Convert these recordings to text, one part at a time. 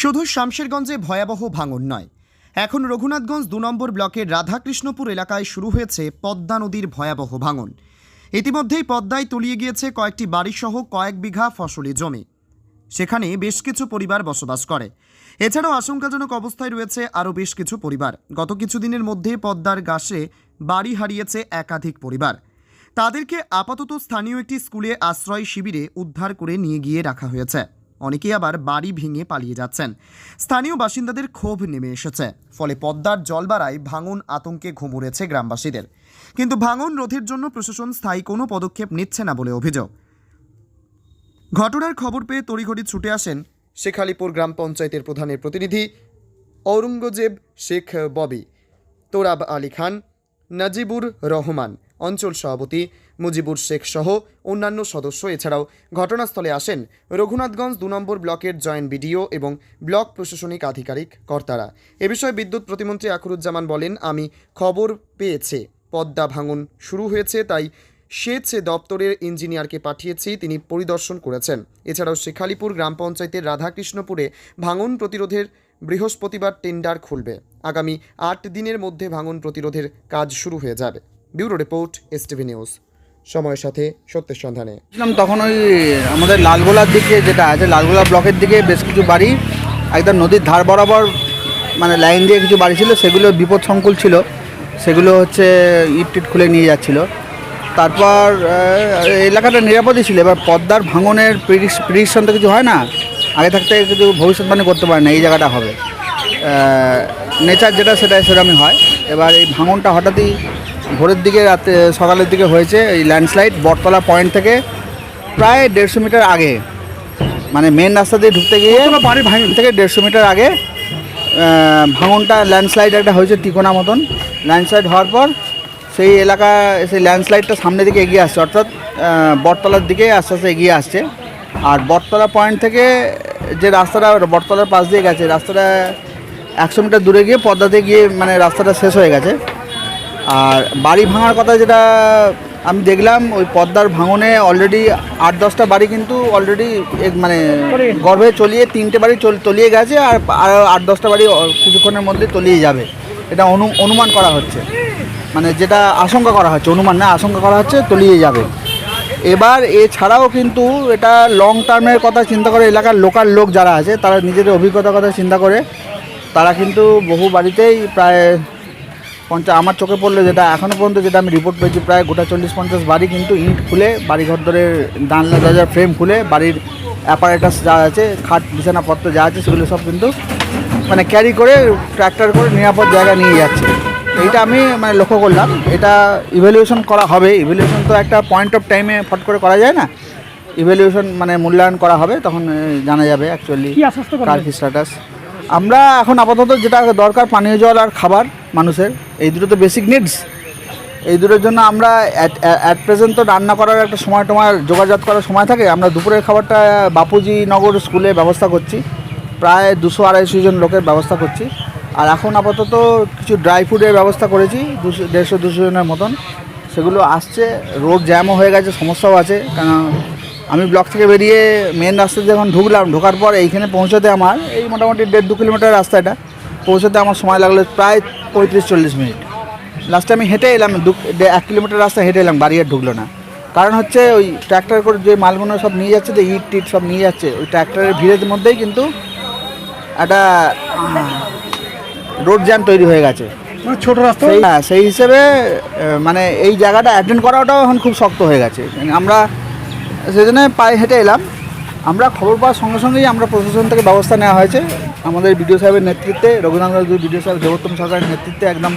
শুধু শামশেরগঞ্জে ভয়াবহ ভাঙন নয়। এখন রঘুনাথগঞ্জ দু নম্বর ব্লকের রাধাকৃষ্ণপুর এলাকায় শুরু হয়েছে পদ্মা নদীর ভয়াবহ ভাঙন। ইতিমধ্যেই পদ্মায় তলিয়ে গিয়েছে কয়েকটি বাড়িসহ কয়েক বিঘা ফসলি জমি। সেখানে বেশ কিছু পরিবার বসবাস করে। এছাড়াও আশঙ্কাজনক অবস্থায় রয়েছে আরও বেশ কিছু পরিবার। গত কিছুদিনের মধ্যে পদ্মার গাছে বাড়ি হারিয়েছে একাধিক পরিবার। তাদেরকে আপাতত স্থানীয় একটি স্কুলে আশ্রয় শিবিরে উদ্ধার করে নিয়ে গিয়ে রাখা হয়েছে। অনেকেই আবার বাড়ি ভেঙে পালিয়ে যাচ্ছেন। স্থানীয় বাসিন্দাদের ক্ষোভ নেমে এসেছে। ফলে পদ্মার জল বাড়ায় ভাঙন আতঙ্কে ঘুমুরেছে গ্রামবাসীদের। কিন্তু ভাঙন রোধের জন্য প্রশাসন স্থায়ী কোনো পদক্ষেপ নিচ্ছে না বলে অভিযোগ। ঘটনার খবর পেয়ে তড়িঘড়ি ছুটে আসেন শেখালিপুর গ্রাম পঞ্চায়েতের প্রধানের প্রতিনিধি ঔরঙ্গজেব শেখ ববি। তোরাব আলী খান, নাজিবুর রহমান। অঞ্চল সভাপতি মুজিবুর শেখ সহ অন্যান্য সদস্য। এছাড়াও ঘটনাস্থলে আসেন রঘুনাথগঞ্জ দু নম্বর ব্লকের জয়েন্ট বিডিও এবং ব্লক প্রশাসনিক আধিকারিক কর্তারা। এ বিষয়ে বিদ্যুৎ প্রতিমন্ত্রী আখরুজ্জামান বলেন, আমি খবর পেয়েছে। পদ্মা ভাঙন শুরু হয়েছে, তাই সেচ দপ্তরের ইঞ্জিনিয়ারকে পাঠিয়েছি, তিনি পরিদর্শন করেছেন। এছাড়াও শেখালিপুর গ্রাম পঞ্চায়েতের রাধাকৃষ্ণপুরে ভাঙন প্রতিরোধের বৃহস্পতিবার টেন্ডার খুলবে। আগামী আট দিনের মধ্যে ভাঙন প্রতিরোধের কাজ শুরু হয়ে যাবে। Bureau report, STV news. সময়ের সাথে সত্যের সন্ধানে। তখন ওই আমাদের লালগোলার দিকে যেটা আছে, লালগোলা ব্লকের দিকে বেশ কিছু বাড়ি, একদম নদীর ধার বরাবর মানে লাইন দিয়ে কিছু বাড়ি ছিল, সেগুলো বিপদ সংকুল ছিল। সেগুলো হচ্ছে ইট টিট খুলে নিয়ে যাচ্ছিল। তারপর এলাকাটা নিরাপদই ছিল। এবার পদ্মার ভাঙনের প্রিডিকশন তো কিছু হয় না। আগে থাকতে কিছু ভবিষ্যৎবাণী করতে পারে না, এই জায়গাটা হবে। নেচার যেটা সেটা সেরকমই হয়। এবার এই ভাঙনটা হঠাৎই ভোরের দিকে রাতে সকালের দিকে হয়েছে এই ল্যান্ডস্লাইড বটতলা পয়েন্ট থেকে প্রায় দেড়শো মিটার আগে। মানে মেন রাস্তা দিয়ে ঢুকতে গিয়ে বাড়ি ভাঙন থেকে দেড়শো মিটার আগে ভাঙনটা ল্যান্ডস্লাইড একটা হয়েছে তিকোনা মতন। ল্যান্ডস্লাইড হওয়ার পর সেই এলাকা সেই ল্যান্ডস্লাইডটা সামনের দিকে এগিয়ে আসছে অর্থাৎ বটতলার দিকে আস্তে আস্তে এগিয়ে আসছে। আর বটতলা পয়েন্ট থেকে যে রাস্তাটা বটতলার পাশ দিয়ে গেছে রাস্তাটা একশো মিটার দূরে গিয়ে পদ্মাতে গিয়ে মানে রাস্তাটা শেষ হয়ে গেছে। আর বাড়ি ভাঙার কথা যেটা আমি দেখলাম, ওই পদ্মার ভাঙনে অলরেডি আট, দশটা বাড়ি কিন্তু অলরেডি মানে গর্ভে চলিয়ে, তিনটে বাড়ি তলিয়ে গেছে আর আর আট, দশটা বাড়ি কিছুক্ষণের মধ্যে তলিয়ে যাবে। এটা অনু, অনুমান করা হচ্ছে। মানে যেটা আশঙ্কা করা হচ্ছে, অনুমান না, আশঙ্কা করা হচ্ছে তলিয়ে যাবে। এবার এছাড়াও কিন্তু এটা লং টার্মের কথা চিন্তা করে এলাকার লোকাল লোক যারা আছে, তারা নিজেদের অভিজ্ঞতার কথা চিন্তা করে, তারা কিন্তু বহু বাড়িতেই প্রায় পঞ্চাশ আমার চোখে পড়লে যেটা এখনও পর্যন্ত যেটা আমি রিপোর্ট পেয়েছি প্রায় গোটা চল্লিশ পঞ্চাশ বাড়ি কিন্তু ইট খুলে বাড়িঘর ধরে জানলা দরজার ফ্রেম খুলে বাড়ির অ্যাপারেটাস যা আছে খাট বিছানাপত্র যা আছে সেগুলো সব কিন্তু মানে ক্যারি করে ট্র্যাক্টর করে নিরাপদ জায়গায় নিয়ে যাচ্ছে। এইটা আমি মানে লক্ষ্য করলাম এটা ইভ্যালুয়েশন করা হবে। ইভ্যালুয়েশন তো একটা পয়েন্ট অফ টাইমে ফট করে করা যায় না। ইভ্যালুয়েশন মানে মূল্যায়ন করা হবে তখন জানা যাবে অ্যাকচুয়ালি কার কি স্ট্যাটাস আমরা এখন আপাতত যেটা দরকার পানীয় জল আর খাবার মানুষের, এই দুটো তো বেসিক নিডস এই দুটোর জন্য আমরা অ্যাট প্রেজেন্ট তো রান্না করার একটা সময় টময় যোগাযোগ করার সময় থাকে। আমরা দুপুরের খাবারটা বাপুজি নগর স্কুলে ব্যবস্থা করছি। প্রায় দুশো আড়াইশো জন লোকের ব্যবস্থা করছি। আর এখন আপাতত কিছু ড্রাই ফুডের ব্যবস্থা করেছি, দুশো, দেড়শো দুশো জনের মতন। সেগুলো আসছে রোড জ্যামও হয়ে গেছে, সমস্যাও আছে কারণ আমি ব্লক থেকে বেরিয়ে মেন রাস্তাতে যখন ঢুকলাম ঢোকার পর এইখানে পৌঁছাতে আমার এই মোটামুটি দেড় দু কিলোমিটার রাস্তা এটা। পৌঁছাতে আমার সময় লাগল প্রায় পঁয়ত্রিশ চল্লিশ মিনিট। লাস্টে আমি হেঁটে এলাম দু এক কিলোমিটার রাস্তা হেঁটে এলাম বাড়ি আর ঢুকলো না। কারণ হচ্ছে ওই ট্র্যাক্টর করে যে মালগুলো সব নিয়ে যাচ্ছে তো ইট টিট সব নিয়ে যাচ্ছে ওই ট্র্যাক্টরের ভিড়ের মধ্যেই কিন্তু একটা রোড জ্যাম তৈরি হয়ে গেছে। মানে ছোট রাস্তা? হ্যাঁ সেই হিসেবে মানে এই জায়গাটা অ্যাটেন্ড করাটাও এখন খুব শক্ত হয়ে গেছে। আমরা সেই জন্য পায়ে হেঁটে এলাম। আমরা খবর পাওয়ার সঙ্গে সঙ্গেই আমরা প্রশাসন থেকে ব্যবস্থা নেওয়া হয়েছে। আমাদের বিডিও সাহেবের নেতৃত্বে রঘুনাথ বিডিও সাহেব দেবোত্তম সরকারের নেতৃত্বে একদম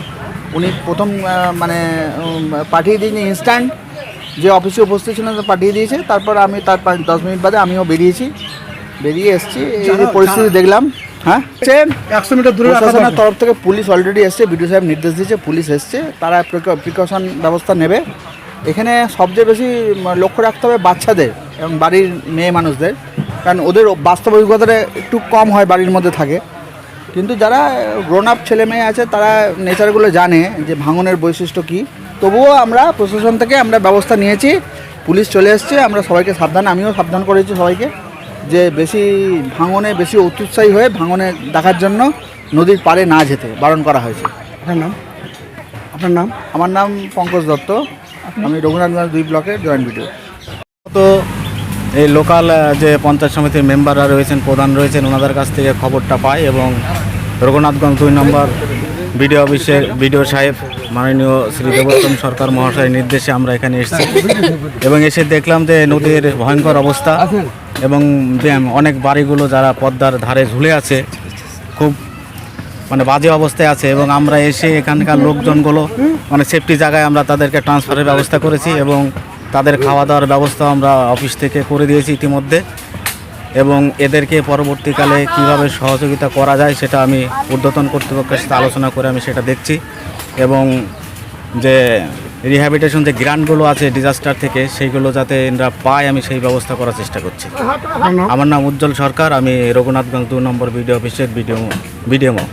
উনি প্রথম মানে পাঠিয়ে দিয়েছেন ইনস্ট্যান্ট যে অফিসে উপস্থিত ছিলেন তা পাঠিয়ে দিয়েছে। তারপর আমি তার পাঁচ দশ মিনিট বাদে আমিও বেরিয়েছি। বেরিয়ে এসেছি এই পরিস্থিতি দেখলাম। হ্যাঁ? একশো মিটার দূরে প্রশাসনের তরফ থেকে পুলিশ অলরেডি এসছে বিডিও সাহেব নির্দেশ দিয়েছে পুলিশ এসছে। তারা প্রিকশন ব্যবস্থা নেবে। এখানে সবচেয়ে বেশি লক্ষ্য রাখতে হবে বাচ্চাদের এবং বাড়ির মেয়ে মানুষদের। কারণ ওদের বাস্তব অভিজ্ঞতাটা একটু কম হয় বাড়ির মধ্যে থাকে। কিন্তু যারা গ্রোন আপ ছেলে মেয়ে আছে তারা নেচারগুলো জানে যে ভাঙনের বৈশিষ্ট্য কী। তবুও আমরা প্রশাসন থেকে আমরা ব্যবস্থা নিয়েছি। পুলিশ চলে এসছে আমরা সবাইকে সাবধান আমিও সাবধান করেছি সবাইকে যে বেশি ভাঙনে বেশি অত্যুৎসাহী হয়ে ভাঙনে দেখার জন্য নদীর পাড়ে না যেতে বারণ করা হয়েছে। আপনার নাম? আপনার নাম? আমার নাম পঙ্কজ দত্ত। আমি রঘুনাথগঞ্জ দুই ব্লকের জয়েন্ট ভিডিও। তো এই লোকাল যে পঞ্চায়েত সমিতির মেম্বাররা রয়েছেন প্রধান রয়েছেন ওনাদের কাছ থেকে খবরটা পাই এবং রঘুনাথগঞ্জ দুই নম্বর বিডিও অফিসের বিডিও সাহেব মাননীয় শ্রী দেবোত্তম সরকার মহাশয়ের নির্দেশে আমরা এখানে এসেছি। এবং এসে দেখলাম যে নদীর ভয়ঙ্কর অবস্থা এবং অনেক বাড়িগুলো যারা পদ্মার ধারে ঝুলে আছে খুব মানে বাজে অবস্থায় আছে এবং আমরা এসে এখানকার লোকজনগুলো মানে সেফটি জায়গায় আমরা তাদেরকে ট্রান্সফারের ব্যবস্থা করেছি এবং তাদের খাওয়া দাওয়ার ব্যবস্থা আমরা অফিস থেকে করে দিয়েছি ইতিমধ্যে এবং এদেরকে পরবর্তীকালে কীভাবে সহযোগিতা করা যায় সেটা আমি ঊর্ধ্বতন কর্তৃপক্ষের সাথে আলোচনা করে আমি সেটা দেখছি এবং যে রিহ্যাবিটেশন যে গ্রান্টগুলো আছে ডিজাস্টার থেকে সেইগুলো যাতে এরা পায় আমি সেই ব্যবস্থা করার চেষ্টা করছি। আমার নাম উজ্জ্বল সরকার, আমি রঘুনাথগঞ্জ দু নম্বর বিডিও অফিসের বিডিও বিডিএমও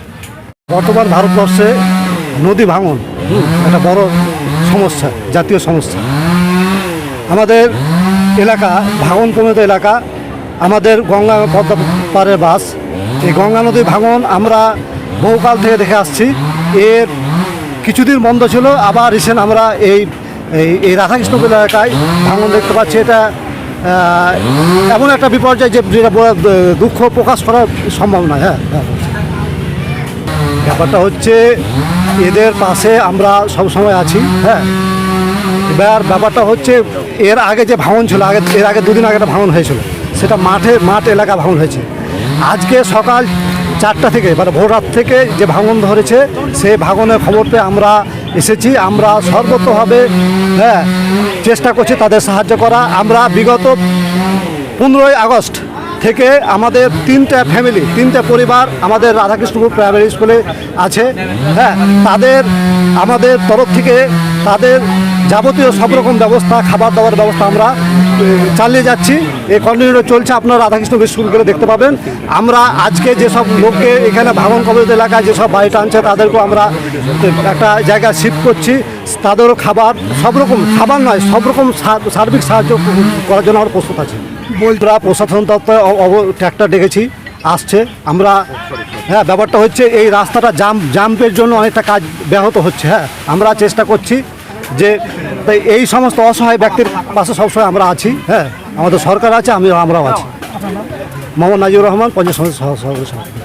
বর্তমান ভারতবর্ষে নদী ভাঙন একটা বড় সমস্যা, জাতীয় সমস্যা। আমাদের এলাকা ভাঙন প্রমিত এলাকা, আমাদের গঙ্গা পদ্মা পাড়ের বাস। এই গঙ্গা নদী ভাঙন আমরা বহুকাল থেকে দেখে আসছি। এর কিছুদিন বন্ধ ছিল, আবার রিসেন্ট আমরা এই, এই- এই রাধাকৃষ্ণপুর এলাকায় ভাঙন দেখতে পাচ্ছি। এটা এমন একটা বিপর্যয় যে, যেটা দুঃখ প্রকাশ করা সম্ভব নয় হ্যাঁ হ্যাঁ। ব্যাপারটা হচ্ছে এদের পাশে আমরা সব সময় আছি হ্যাঁ? এবার ব্যাপারটা হচ্ছে এর আগে যে ভাঙন ছিল, আগে, এর আগে দুদিন আগে একটা ভাঙন হয়েছিল, সেটা মাঠে, মাঠ এলাকা ভাঙন হয়েছে। আজকে সকাল চারটা থেকে মানে ভোর রাত থেকে যে ভাঙন ধরেছে সেই ভাঙনের খবর পেয়ে আমরা এসেছি। আমরা সর্বতভাবে হ্যাঁ চেষ্টা করছি তাদের সাহায্য করা। আমরা বিগত পনেরোই আগস্ট থেকে আমাদের তিনটা ফ্যামিলি তিনটা পরিবার আমাদের রাধাকৃষ্ণপুর প্রাইমারি স্কুলে আছে। হ্যাঁ তাদের, আমাদের তরফ থেকে তাদের যাবতীয় সব রকম ব্যবস্থা, খাবার দাবার ব্যবস্থা আমরা চালিয়ে যাচ্ছি। এই কন্টিনিউ চলছে, আপনারা রাধাকৃষ্ণ স্কুলগুলো দেখতে পাবেন। আমরা আজকে যেসব লোককে এখানে ভাঙন কবলিত এলাকায় যেসব বাড়ি টানছে, তাদেরকেও আমরা একটা জায়গা শিফট করছি। তাদেরও খাবার সব রকম খাবার নয় সব রকম সার্বিক সাহায্য করার জন্য আমরা প্রস্তুত আছি। বলতরা প্রশাসন তত্ত্বে ট্র্যাক্টর ডেকেছি আসছে আমরা হ্যাঁ ব্যাপারটা হচ্ছে এই রাস্তাটা জাম জাম্পের জন্য অনেকটা কাজ ব্যাহত হচ্ছে হ্যাঁ আমরা চেষ্টা করছি যে তাই এই সমস্ত অসহায় ব্যক্তির পাশে সবসময় আমরা আছি হ্যাঁ আমাদের সরকার আছে আমি আমরাও আছি। মোহাম্মদ নাজিবুর রহমান পঞ্চায়েত সভাপতি।